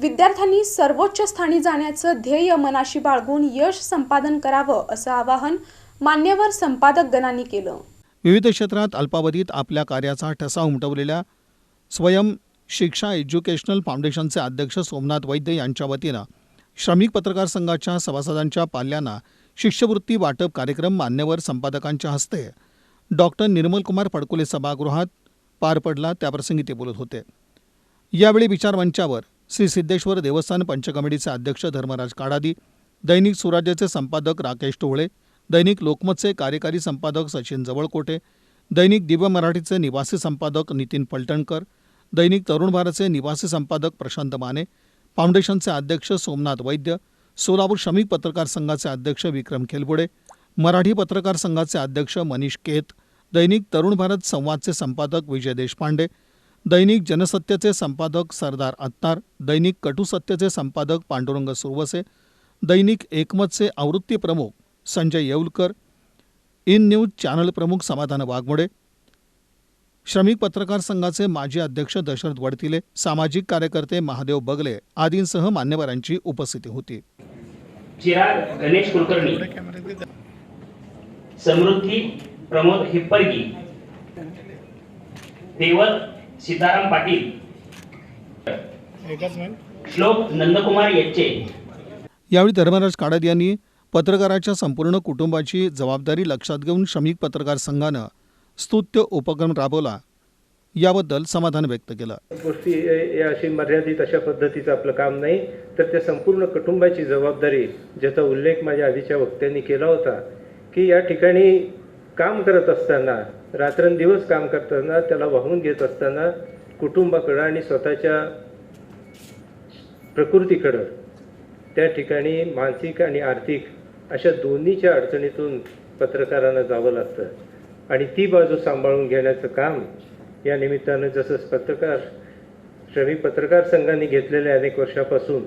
विद्यार्थ्यांनी सर्वोच्च स्थानी जाण्याचं ध्येय मनाशी बाळगून यश संपादन करावं असं आवाहन मान्यवर संपादक गणांनी केलं. विविध क्षेत्रात अल्पावधीत आपल्या कार्याचा ठसा उमटवलेल्या स्वयं शिक्षा एज्युकेशनल फाउंडेशनचे अध्यक्ष सोमनाथ वैद्य यांच्या वतीनं श्रमिक पत्रकार संघाच्या सभासदांच्या पाल्यांना शिष्यवृत्ती वाटप कार्यक्रम मान्यवर संपादकांच्या हस्ते डॉक्टर निर्मलकुमार फडकुले सभागृहात पार पडला. त्याप्रसंगी ते बोलत होते. यावेळी विचारमंचावर श्री सिद्धेश्वर देवस्थान पंचकमिटीचे अध्यक्ष धर्मराज काडादी दैनिक सुराज्याचे संपादक राकेश टोळे दैनिक लोकमतचे कार्यकारी संपादक सचिन जवळकोटे दैनिक दिव्य मराठीचे निवासी संपादक नितीन पलटणकर दैनिक तरुण भारतचे निवासी संपादक प्रशांत माने फाउंडेशनचे अध्यक्ष सोमनाथ वैद्य सोलापूर श्रमिक पत्रकार संघाचे अध्यक्ष विक्रम खेलबुडे मराठी पत्रकार संघाचे अध्यक्ष मनीष केत दैनिक तरुण भारत संवादचे संपादक विजय देशपांडे दैनिक जनसत्याचे संपादक सरदार अत्तार दैनिक कटुसत्याचे संपादक पांडुरंग सुरवसे दैनिक एकमतचे आवृत्ती प्रमुख Sanjay Yeulkar in news channel प्रमुख समाधान वाघमोडे श्रमिक पत्रकार संघाचे माजी अध्यक्ष दशरथ वडतिले सामाजिक कार्यकर्ते महादेव बगले आदींसह मान्यवरांची उपस्थिती होती. चिराग गणेश कुलकर्णी समृद्धी प्रमोद हिप्परगी देवल सीताराम पाटील. श्लोक नंदकुमार येच्चे यावेळी धर्मराज काडद यांनी पत्रकाराच्या संपूर्ण कुटुंबाची जबाबदारी लक्षात घेऊन श्रमिक पत्रकार संघानं स्तुत्य उपक्रम राबवला. याबद्दल समाधान व्यक्त केलं. गोष्टी या अशी मर्यादित अशा पद्धतीचं आपलं काम नाही. तर त्या संपूर्ण कुटुंबाची जबाबदारी ज्याचा उल्लेख माझ्या आधीच्या वक्त्यांनी केला होता की या ठिकाणी काम करत असताना रात्रंदिवस काम करताना त्याला वाहून घेत असताना कुटुंबाकडं आणि स्वतःच्या प्रकृतीकडं त्या ठिकाणी मानसिक आणि आर्थिक अशा दोन्हीच्या अडचणीतून पत्रकारांना जावं लागतं. आणि ती बाजू सांभाळून घेण्याचं काम या निमित्तानं जसं पत्रकार श्रमिक पत्रकार संघाने घेतलेल्या अनेक वर्षापासून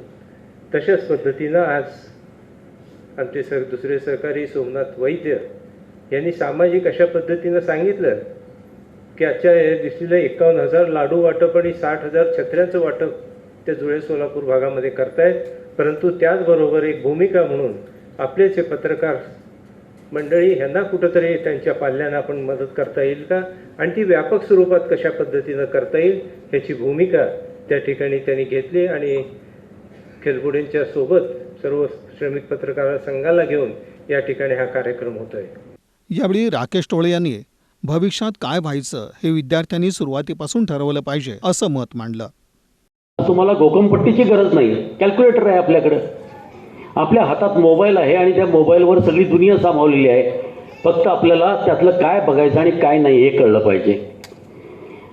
तशाच पद्धतीनं आज आमचे सर दुसरे सहकारी सोमनाथ वैद्य यांनी सामाजिक अशा पद्धतीनं सांगितलं की आजच्या या दिवशीला एकावन्न हजार लाडू वाटप आणि साठ हजार छत्र्यांचं वाटप त्या जुळे सोलापूर भागामध्ये करतायत. परंतु त्याचबरोबर एक भूमिका म्हणून आपलेच हे पत्रकार मंडळी ह्यांना कुठंतरी त्यांच्या पाल्यांना आपण मदत करता येईल का? आणि ती व्यापक स्वरूपात कशा पद्धतीनं करता येईल ह्याची भूमिका त्या ठिकाणी त्यांनी घेतली आणि खेलबुडेंच्या सोबत सर्व श्रमिक पत्रकार संघाला घेऊन या ठिकाणी हा कार्यक्रम होतोय. यावेळी राकेश टोळे यांनी भविष्यात काय व्हायचं हे विद्यार्थ्यांनी सुरुवातीपासून ठरवलं पाहिजे असं मत मांडलं. तुम्हाला गोकमपट्टीची गरज नाही. कॅल्क्युलेटर आहे आपल्याकडं. आपल्या हातात मोबाईल आहे आणि त्या मोबाईलवर सगळी दुनिया सामावलेली आहे. फक्त आपल्याला त्यातलं काय बघायचं आणि काय नाही हे कळलं पाहिजे.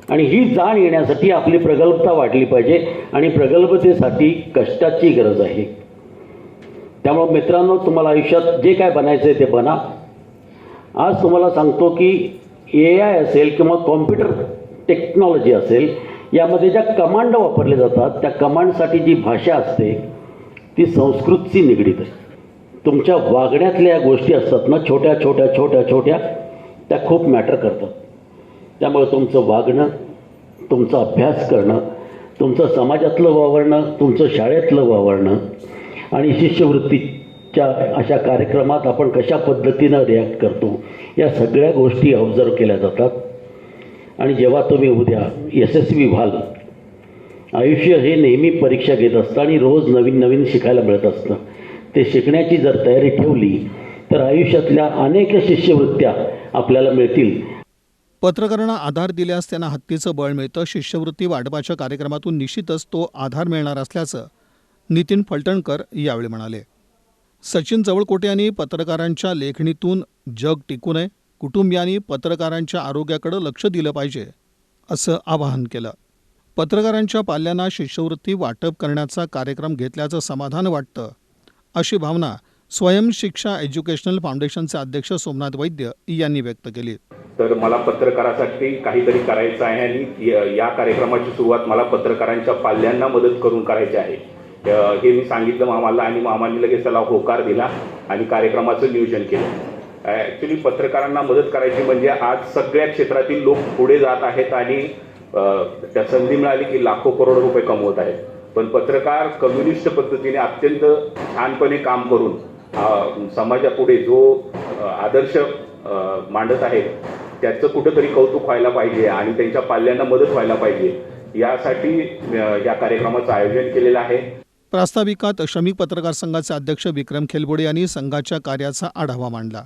आणि ही जाण येण्यासाठी आपली प्रगल्भता वाढली पाहिजे आणि प्रगल्भतेसाठी कष्टाची गरज आहे. त्यामुळं मित्रांनो तुम्हाला आयुष्यात जे काय बनायचं आहे ते बना. आज तुम्हाला सांगतो की ए आय असेल किंवा कॉम्प्युटर टेक्नॉलॉजी असेल यामध्ये ज्या कमांड वापरले जातात त्या कमांडसाठी जी भाषा असते ती संस्कृतची निगडीत असते तुमच्या वागण्यातल्या या गोष्टी असतात ना छोट्या छोट्या छोट्या छोट्या त्या खूप मॅटर करतात. त्यामुळे तुमचं वागणं तुमचा अभ्यास करणं तुमचं समाजातलं वावरणं तुमचं शाळेतलं वावरणं आणि शिष्यवृत्ती च्या अशा कार्यक्रमात आपण कशा पद्धतीनं रिॲक्ट करतो या सगळ्या गोष्टी ऑब्झर्व केल्या जातात. आणि जेव्हा तुम्ही उद्या यशस्वी व्हाल आयुष्य हे नेहमी परीक्षा घेत असतं आणि रोज नवीन नवीन शिकायला मिळत असतं. ते शिकण्याची जर तयारी ठेवली तर आयुष्यातल्या अनेक शिष्यवृत्त्या आपल्याला मिळतील. पत्रकारांना आधार दिल्यास त्यांना हत्तीचं बळ मिळतं. शिष्यवृत्ती वाटपाच्या कार्यक्रमातून निश्चितच तो आधार मिळणार असल्याचं नितीन फलटणकर यावेळी म्हणाले. सचिन जवळकोटे यांनी पत्रकारांच्या लेखणीतून जग टिकू नये कुटुंबियांनी पत्रकारांच्या आरोग्याकडे लक्ष दिलं पाहिजे असं आवाहन केलं. पत्रकारांच्या पाल्यांना शिष्यवृत्ती वाटप करण्याचा कार्यक्रम घेतल्याचं समाधान वाटतं अशी भावना स्वयं शिक्षा एज्युकेशनल फाउंडेशनचे अध्यक्ष सोमनाथ वैद्य यांनी व्यक्त केली. तर मला पत्रकारासाठी काहीतरी करायचं आहे आणि या- कार्यक्रमाची सुरुवात मला पत्रकारांच्या पाल्यांना मदत करून करायची आहे. हे मी सांगितलं मामाला आणि मामाने लगेच त्याला होकार दिला आणि कार्यक्रमाचं नियोजन केलं. ॲक्च्युली पत्रकारांना मदत करायची म्हणजे आज सगळ्या क्षेत्रातील लोक पुढे जात आहेत आणि त्या संधी मिळाली की लाखो करोड रुपये कमवत आहेत. पण पत्रकार कम्युनिस्ट पद्धतीने अत्यंत छानपणे काम करून समाजापुढे जो आदर्श मांडत आहेत त्याचं कुठंतरी कौतुक व्हायला पाहिजे आणि त्यांच्या पाल्यांना मदत व्हायला पाहिजे. यासाठी या कार्यक्रमाचं आयोजन केलेलं आहे. प्रास्ताविकात श्रमिक पत्रकार संघाचे अध्यक्ष विक्रम खेलबोडे यांनी संघाच्या कार्याचा आढावा मांडला.